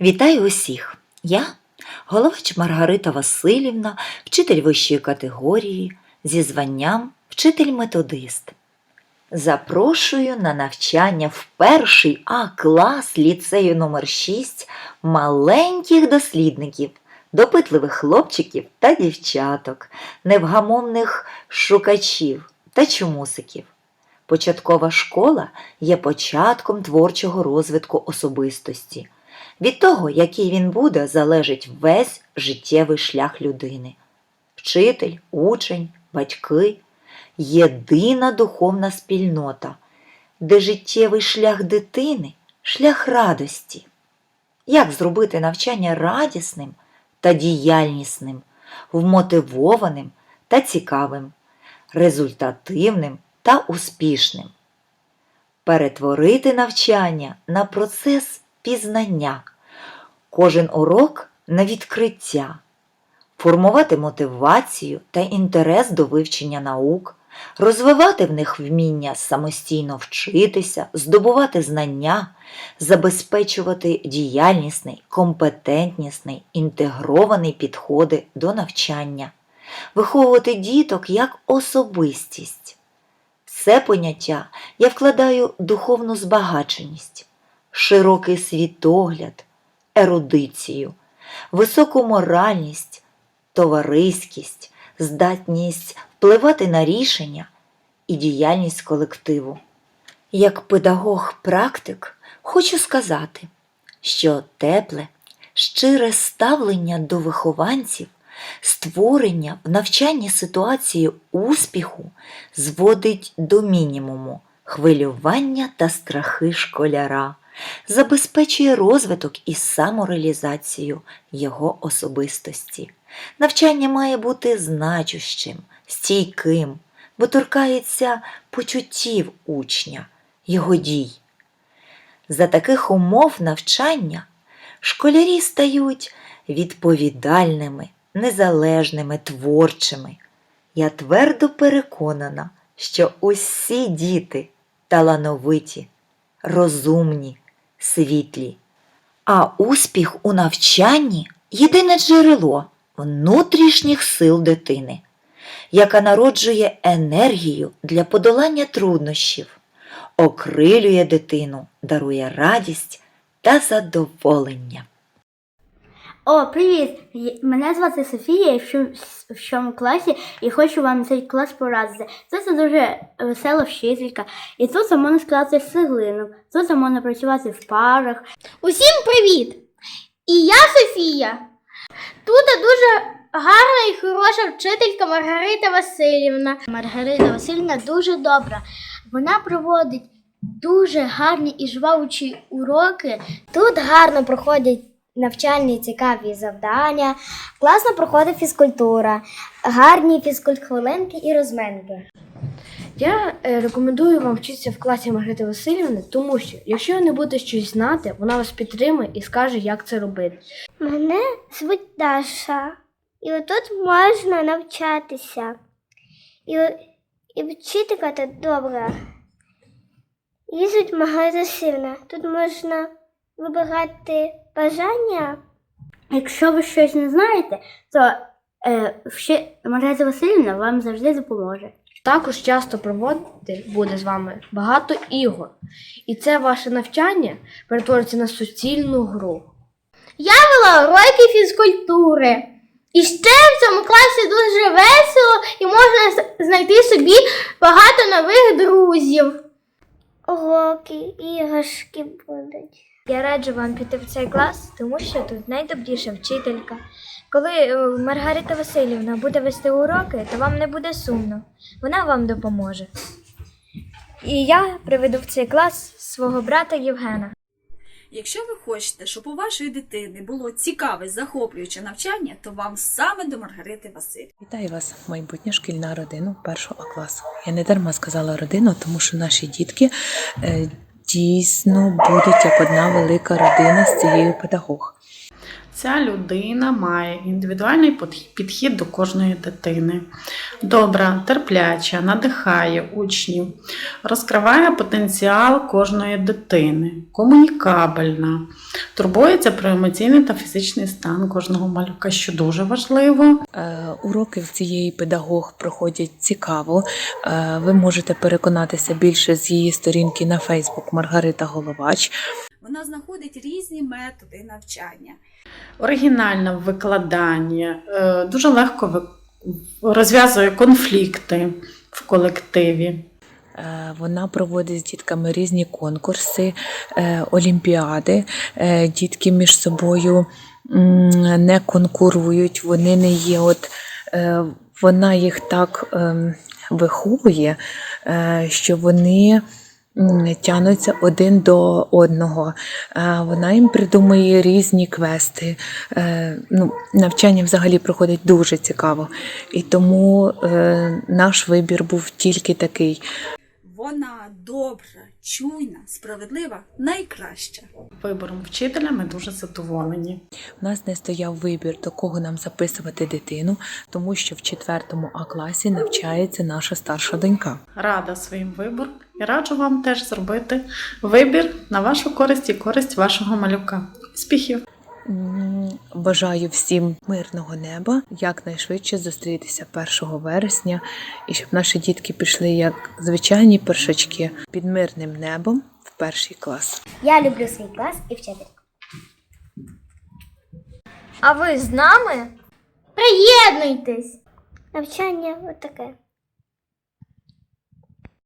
Вітаю усіх! Я головач Маргарита Васильівна, вчитель вищої категорії зі званням вчитель-методист. Запрошую на навчання в перший А клас ліцею номер 6 маленьких дослідників, допитливих хлопчиків та дівчаток, невгамовних шукачів та чумусиків. Початкова школа є початком творчого розвитку особистості. Від того, який він буде, залежить весь життєвий шлях людини. Вчитель, учень, батьки єдина духовна спільнота, де життєвий шлях дитини шлях радості. Як зробити навчання радісним та діяльнісним, вмотивованим та цікавим, результативним та успішним? Перетворити навчання на процес пізнання, кожен урок на відкриття, формувати мотивацію та інтерес до вивчення наук, розвивати в них вміння самостійно вчитися, здобувати знання, забезпечувати діяльнісний, компетентнісний, інтегрований підходи до навчання, виховувати діток як особистість. Це поняття я вкладаю духовну збагаченість, широкий світогляд, ерудицію, високу моральність, товариськість, здатність впливати на рішення і діяльність колективу. Як педагог-практик хочу сказати, що тепле, щире ставлення до вихованців, створення в навчанні ситуації успіху зводить до мінімуму хвилювання та страхи школяра, забезпечує розвиток і самореалізацію його особистості. Навчання має бути значущим, стійким, бо торкається почуттів учня, його дій. За таких умов навчання школярі стають відповідальними, незалежними, творчими. Я твердо переконана, що усі діти талановиті, розумні, світлі, а успіх у навчанні єдине джерело внутрішніх сил дитини, яка народжує енергію для подолання труднощів, окрилює дитину, дарує радість та задоволення. О, привіт! Мене звати Софія, я в сьомому класі і хочу вам цей клас порадити. Це дуже весела вчителька, і тут можна сказати цеглину, тут можна працювати в парах. Усім привіт! І я Софія. Тут дуже гарна і хороша вчителька Маргарита Васильівна. Маргарита Васильівна дуже добра. Вона проводить дуже гарні і жвавучі уроки. Тут гарно проходять навчальні цікаві завдання, класно проходить фізкультура, гарні фізкультхвилинки і розминки. Я е, рекомендую вам вчитися в класі Маргарити Васильівни, тому що якщо ви не будете щось знати, вона вас підтримує і скаже, як це робити. Мене звуть Даша, і отут можна навчатися. І, і вчителька тут добра. Її звуть Маргарита Васильівна. Тут можна вибирати бажання. Якщо ви щось не знаєте, то е, вчи- Маргарита Васильівна вам завжди допоможе. Також часто проводити буде з вами багато ігор. І це ваше навчання перетвориться на суцільну гру. Я вела уроки фізкультури. І ще в цьому класі дуже весело і можна знайти собі багато нових друзів. Уроки, іграшки будуть. Я раджу вам піти в цей клас, тому що тут найдобріша вчителька. Коли е, Маргарита Васильівна буде вести уроки, то вам не буде сумно. Вона вам допоможе. І я приведу в цей клас свого брата Євгена. Якщо ви хочете, щоб у вашої дитини було цікаве, захоплююче навчання, то вам саме до Маргарити Василь. Вітаю вас, майбутня шкільна родина першого класу. Я не дарма сказала родину, тому що наші дітки е, дійсно будуть як одна велика родина з цією педагог. Ця людина має індивідуальний підхід до кожної дитини. Добра, терпляча, надихає учнів, розкриває потенціал кожної дитини, комунікабельна, турбується про емоційний та фізичний стан кожного малюка, що дуже важливо. Е, Уроки в цієї педагог проходять цікаво. Е, Ви можете переконатися більше з її сторінки на Фейсбук Маргарита Головач. Вона знаходить різні методи навчання. оригінальна в викладанні, е, дуже легко розв'язує конфлікти в колективі. Е, Вона проводить з дітками різні конкурси, е, олімпіади. Дітки між собою не конкурують, вони не є. От вона їх так ем, виховує, що вони. Тянуться один до одного. Вона їм придумує різні квести. Е, Ну, навчання взагалі проходить дуже цікаво. І тому е, наш вибір був тільки такий. Вона добра, чуйна, справедлива, найкраща. Вибором вчителя ми дуже задоволені. У нас не стояв вибір, до кого нам записувати дитину, тому що в четвертому А класі навчається наша старша донька. Рада своїм вибором і раджу вам теж зробити вибір на вашу користь і користь вашого малюка. Успіхів! Бажаю всім мирного неба, якнайшвидше зустрітися 1 вересня, і щоб наші дітки пішли як звичайні першачки під мирним небом в перший клас. Я люблю свій клас і вчительку. А ви з нами? Приєднуйтесь! Навчання отаке.